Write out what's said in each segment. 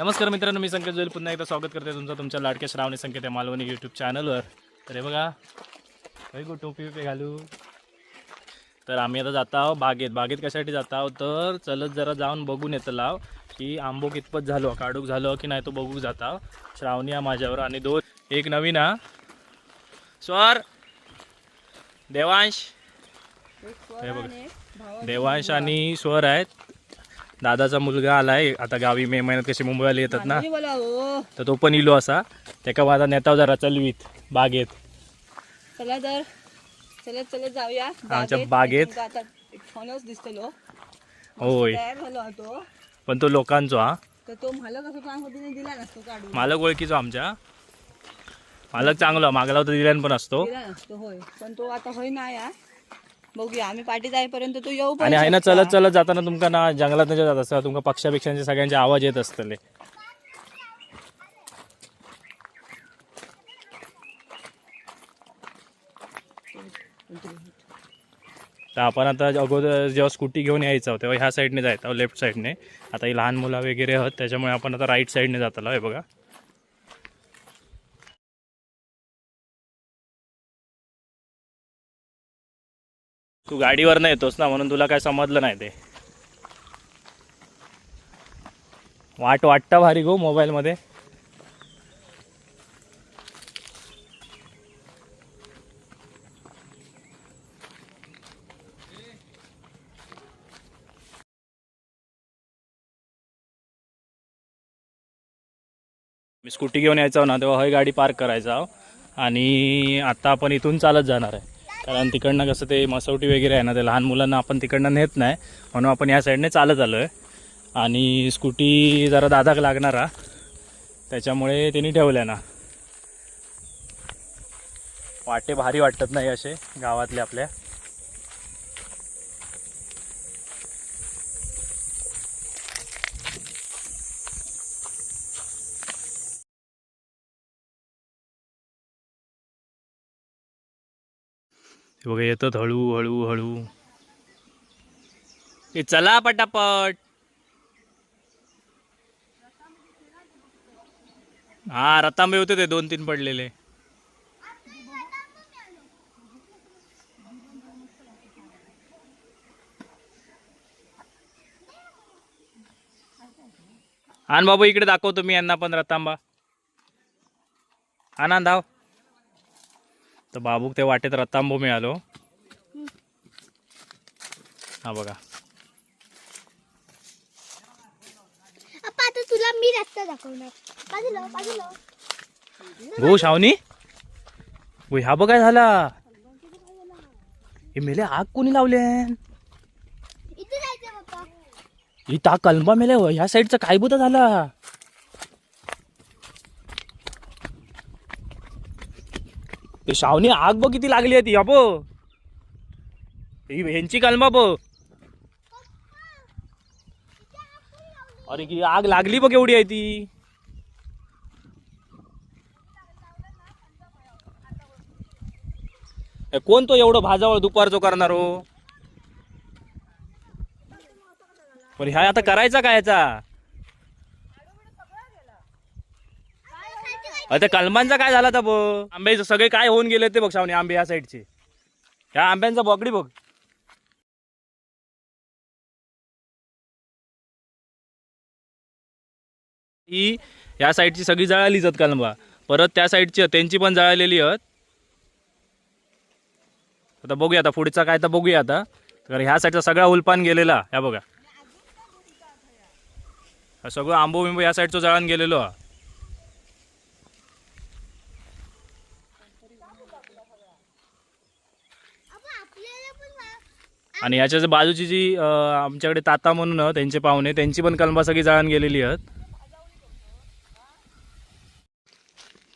नमस्कार मित्रांनो मी संकेत जोईल. पुन्हा एकदा स्वागत करते तुमचं तुमच्या लाडक्या श्रावणी संकेत या मालवणी यूट्यूब चॅनलवर तर हे बघा काही गो टोपी बिपी घालू? तर आम्ही आता जात आहोत बागेत. बागेत कशासाठी जात आहोत? तर चलत जरा जाऊन बघून येतं लाव की आंबो कितपत झालो काढूक झालो की नाही तो बघूक जात श्रावणी हा माझ्यावर आणि दोन एक नवीन हा. स्वर. देवांश. हे बघ. देवांश आणि स्वर आहेत. दादाचा मुलगा आलाय. आता गावी मे महिन्यात कशी मुंबईला येतात ना? हो तर तो पण इलो असा. त्याका माझा नेता जरा चलवीत. बागेत. चला तर. चलत चलत जाऊया. आमच्या बागेत. होय. पण तो लोकांचो हा. तो मालक असं काम होतीने दिला नसतो काढून. मालक ओळखीचो आमच्या. मालक चांगला मागला होता दिल्यान पण असतो. होय. पण तो आता होय नाही बघूया आम्ही पाठी जाईपर्यंत तो येऊ पण आणि आहे ना शकता. चलत चलत जाताना तुमका ना जंगलात जात असता तुमका पक्षापेक्षांचे सगळ्यांचे आवाज येत असतले. तर आपण आता अगोदर जेव्हा स्कूटी घेऊन यायचं तेव्हा ह्या साईडने जायचं लेफ्ट साईडने. आता ही लहान मुलं वगैरे आहोत त्याच्यामुळे आपण आता राईट साईडने जाताला हे बघा. तू गाडीवर नाही येतोस ना म्हणून तुला काय समजलं नाही ते. वाट वाटता भारी गो मोबाईलमध्ये. मी स्कूटी घेऊन यायचो ना तेव्हा हय गाडी पार्क करायचा. आणि आता आपण इथून चालत जाणार आहे. कारण तिकडनं कसं ते मसवटी वगैरे आहे ना ते लहान मुलांना आपण तिकडनं नेत नाही. म्हणून आपण या साईडने चालत आलो आहे आणि स्कूटी जरा दादाक लागणार. त्याच्यामुळे त्यांनी ठेवल्या ना. वाटे भारी वाटतात नाही असे गावातले आपल्या. हे बघा येतात हळू हळू हळू. हे चला पटापट. हा रतांबे होते ते दोन तीन पडलेले. आण बाबू इकडे दाखवतो मी यांना पण रतांबा. आनंद धाव. तर बाबूक ते वाटेत रतांबो मिळालो. हा बघा. आता तुला मी रस्ता दाखवणार. गो शावनी? ह्या बघा झाला. हे मेले आग कोणी लावले ही ता कलमा मेले ह्या साईडचा काय बुता झाला. ते शावनी आग बघ किती लागली आहे ती अबो ही ह्यांची काल बघ. अरे की आग लागली बघ एवढी आहे ती. कोण तो एवढं भाजावळ दुपारचो करणार हो? पण ह्या आता करायचा काय याचा? अरे कलमांचा काय झाला तर बघ आंब्याचं सगळे काय होऊन गेले ते बघ शावणी आंबे ह्या साईडचे ह्या आंब्यांचा बॉकडी बघ. ही या साईडची सगळी जळालीच आहेत कलमा. परत त्या साईडची त्यांची पण जळालेली आहेत आता बघूया आता पुढचा काय तर बघूया आता. तर ह्या साईडचा सगळा उलपान गेलेला. ह्या बघा. सगळं आंबो बिंबो या साईडचं जळान गेलेलो. हा आणि ह्याच्या बाजूची जी आमच्याकडे ताता म्हणून त्यांचे पाहुणे त्यांची पण कलमा सगळी जळण गेलेली आहेत.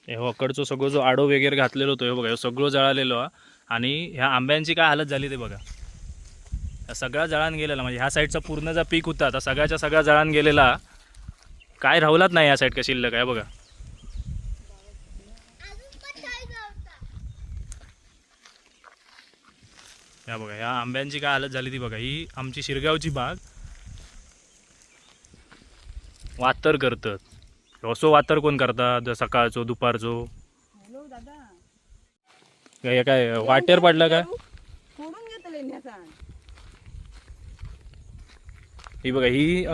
हे हो अकडचं सगळं जो आडो वगैरे घातलेलो होतो हे बघा हे सगळं जळालेलो आणि ह्या आंब्यांची काय हालत झाली ते बघा. ह्या सगळा जळान गेलेला म्हणजे ह्या साईडचा पूर्ण जो पीक होता आता सगळ्याच्या सगळा जळान गेलेला. काय राहुलाच नाही या साईड का शिल्लक आहे बघा अजून पण जायचं होता या बघा ह्या आंब्यांची काय हालत झाली ती बघा. ही आमची शिरगावची बाग. वातर करतात. असो वातर कोण करता ज- सकाळचो दुपारचो? काय काय वाटेर पडलं काय? ही बघा ही.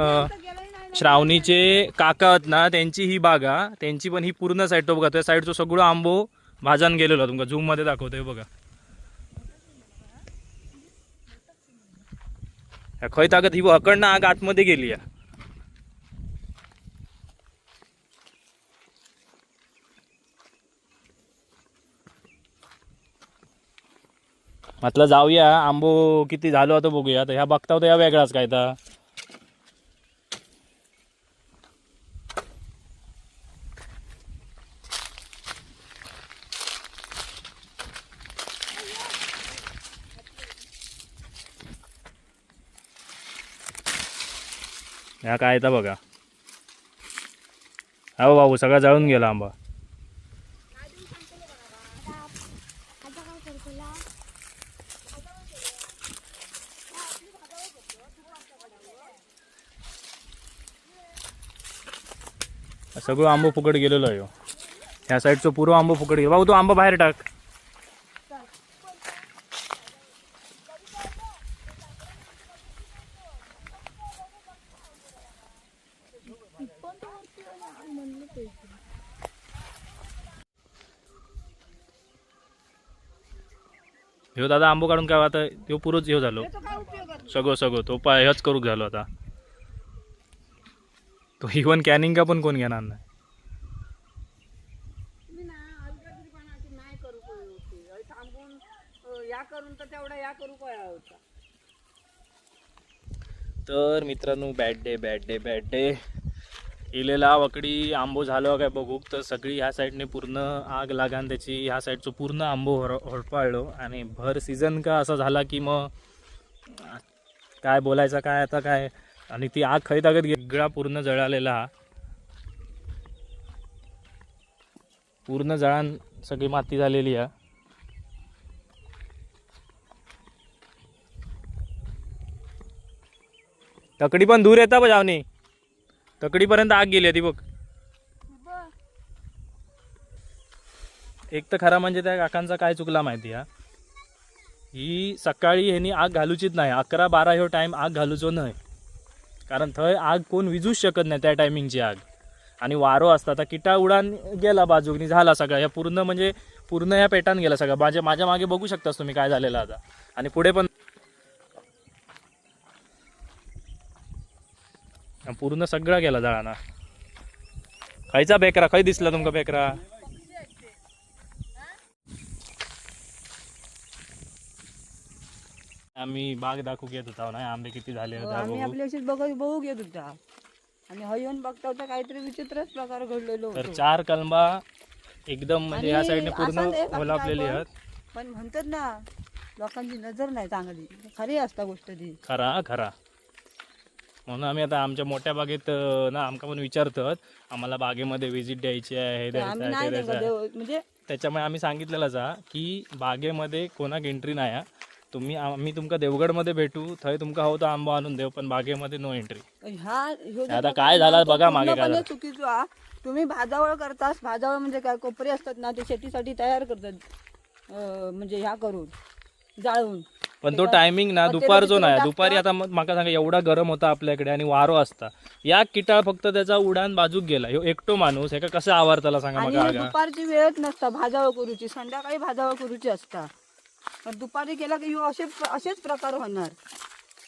श्रावणीचे काका आहेत ना त्यांची ही बाग त्यांची पण ही पूर्ण साईड तो बघा. त्या साईडचो सगळं आंबो भाजान गेलेलो. तुमका झूममध्ये दाखवतोय बघा. खय ताकद ही हकडनं आग आतमध्ये गेली आहे म्हटलं जाऊया आंबो किती झालो आता बघूया. तर ह्या बघता होता या वेगळाच काय तर. ह्या काय येतं बघा. अहो बाबू सगळा जळून गेला आंबा. सगळं आंबो फुकट गेलेलो आहे हो. ह्या साईडचं पूर्व आंबो फुकट गेलो. भाऊ तो आंबा बाहेर टाक. ह्यो दादा आंबो काढून काय आता ह्यो पुरोच ह्यो झालो? सगळं सगळं. तो पाय ह्योच करूक झालो आता. तो इवन कॅनिंग का पण कोण घेणार नाही? मी ना अलगदरीपणाची नाही करू काय होती. अय थांबून अ, या करून तर तेवढा या करू काय होता. तर मित्रांनो bad day bad day bad day इलेला वकडी आंबो झालो काय बघू. तर सगळी ह्या साईडने पूर्ण आग लागान त्याची ह्या साईडचं पूर्ण आंबो होर होरपाळलो. आणि भर सीझन का असा झाला की मग काय बोलायचं काय आता काय? आणि ती आग खैतागत वेगळा पूर्ण जळालेला. हा पूर्ण जळान सगळी माती झालेली हा तकडी पण दूर येता पण जावणी तकडीपर्यंत आग गेली आहे ती बघ. एक तर खरा म्हणजे त्या काकांचा काय चुकला माहिती हा? ही सकाळी ह्यांनी आग घालूचीच नाही. अकरा बारा ह्यो टाईम आग घालूचो नाही. कारण थंय आग कोण विजूच शकत नाही त्या टायमिंगची आग. आणि वारो असता तर किटा उडान गेला बाजूकनी झाला सगळा. ह्या पूर्ण म्हणजे पूर्ण ह्या पेटान गेला सगळा. माझ्या माझ्या मागे बघू शकतास तुम्ही काय झालेलं आता. आणि पुढे पण पूर्ण सगळा गेला जळाना खायचा बेकरा खय दिसला तुमका बेकरा? आम्ही बाग दाखवू घेत होता ना आंबे किती झाले होते आम्ही आपल्या अशीच बघ बघू घेत होता. आणि येऊन बघता होता काहीतरी विचित्रच प्रकार घडलेलो तर होतो. चार कलमा एकदम म्हणजे या आणि साईडने पूर्ण असंच एक आपण ओलापलेली आहेत. पण म्हणतात ना लोकांची नजर नाही चांगली. खरी असता गोष्ट ती. खरा खरा. म्हणून आम्ही आता आमच्या मोठ्या बागेत ना आमका पण विचारतात आम्हाला बागेमध्ये व्हिजिट द्यायची आहे हे द्यायचं ते द्यायचं म्हणजे त्याच्यामुळे आम्ही सांगितलेलंच हा की बागेमध्ये कोणाक एंट्री नाही हा. तुम्ही आम्ही तुमका देवगडमध्ये भेटू थंय तुमका हवं तर आंबा आणून देऊ पण बागेमध्ये नो एंट्री ह्यो जो आता काय झालं तो बघा मागे काय पूर्णपणे झालं. चुकीचं हा तुम्ही भाजावळ करतास भाजावळ म्हणजे काय कोपरे असतात ना ते शेतीसाठी तयार करतात अं, म्हणजे ह्या करून जाळून पण तो टायमिंग ना दुपारचो नाही. दुपारी आता माका सांगा एवढा गरम होता आपल्याकडे आणि वारो असता. या किटाळ फक्त त्याचा उडान बाजूक गेला. ह्यो एकटो माणूस ह्याका कसं आवारताला सांगा आणि दुपारची वेळच नसता भाजावळ करूची. संध्याकाळी भाजावळ करूची असता. पण दुपारी गेला की ह्यो असे असेच प्रकार होणार.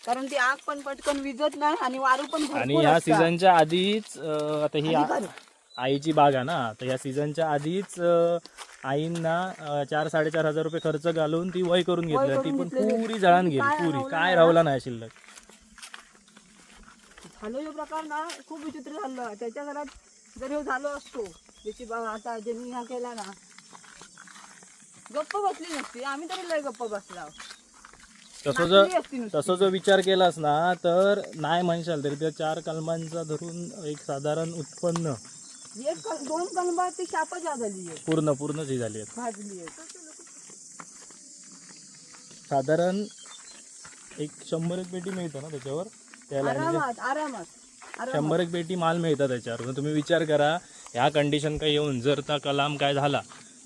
कारण ती आग पण पटकन विजत नाही आणि वारू पण आणि भरपूर ह्या असता. सीझनच्या आधीच अं, आता ही आ- आणि आईची बाग आहे ना तर ह्या सीझनच्या आधीच आईंना चार साडेचार हजार रुपये खर्च घालून ती वय करून घेतली. ती पण. पुरी जळान गेली. पुरी. काय राहला नाही शिल्लक. झालो ह्यो प्रकार ना खूप विचित्र झालं. त्याच्या घरात जर ह्यो झालो असतो ज्याची बाबा आता ज्यांनी ह्या केला ना गप्प बसली नसती. आम्ही तरी लय गप्प बसला. तसं जर. तसं जर विचार केलास ना तर नाही म्हणशाल तरी त्या चार कलमांचा धरून एक साधारण उत्पन्न एक कल- दोन कलमा ती शापच झाली आहे पूर्ण पूर्णच ही झाली भाजली आहे साधारण एक शंभर एक पेटी मिळतं ना त्याच्यावर? त्याला म्हणजे आरामात आरामात. शंभर एक पेटी माल मिळतात त्याच्यावर. तुम्ही विचार करा ह्या कंडिशन काय येऊन जर त्या कलाम काय झाला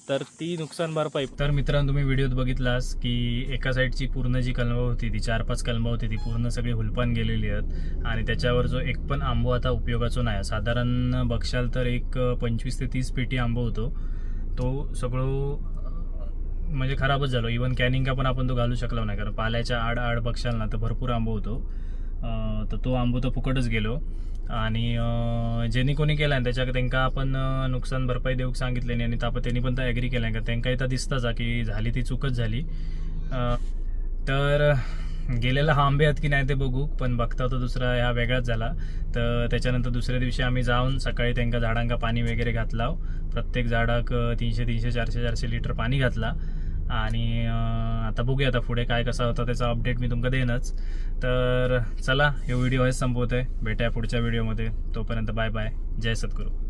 तर ती नुकसान भरपाई. तर मित्रांनो तुम्ही व्हिडिओत बघितलास की एका साईडची पूर्ण जी कलमं होती ती चार पाच कलमं होती ती पूर्ण सगळी हुलपान गेलेली आहेत. आणि त्याच्यावर जो एक पण आंबो आता उपयोगाचा नाही. साधारण बघशाल तर एक पंचवीस ते तीस पेटी आंबो होतो. तो सगळं म्हणजे खराबच झालो. इवन कॅनिंग का पण आपण तो घालू शकलो नाही. कारण पाल्याच्या आड आड बघशाल ना तर भरपूर आंबो होतो. तर तो आंबो तर फुकटच गेलो. आणि अं, ज्यांनी कोणी केला त्याच्या त्यांना आपण नुकसान भरपाई देऊक सांगितले नाही आणि तापत त्यांनी पण तर ॲग्री केलं का त्यांना तर दिसताच की झाली ती चूकच झाली. तर गेलेला हा आंबे आहेत की नाही ते बघू पण बघता तो दुसरा ह्या वेगळाच झाला. तर त्याच्यानंतर दुसऱ्या दिवशी आम्ही जाऊन सकाळी त्यांना झाडांका पाणी वगैरे घातला प्रत्येक झाडाक तीनशे तीनशे चारशे चारशे लिटर पाणी घातला. आणि आता बघूया आता पुढे काय कसा होता त्याचा अपडेट मी तुमका देईनच. तर चला हे व्हिडिओ हेच संपवतोय. भेटूया पुढच्या व्हिडिओमध्ये तोपर्यंत बाय बाय जय सद्गुरू.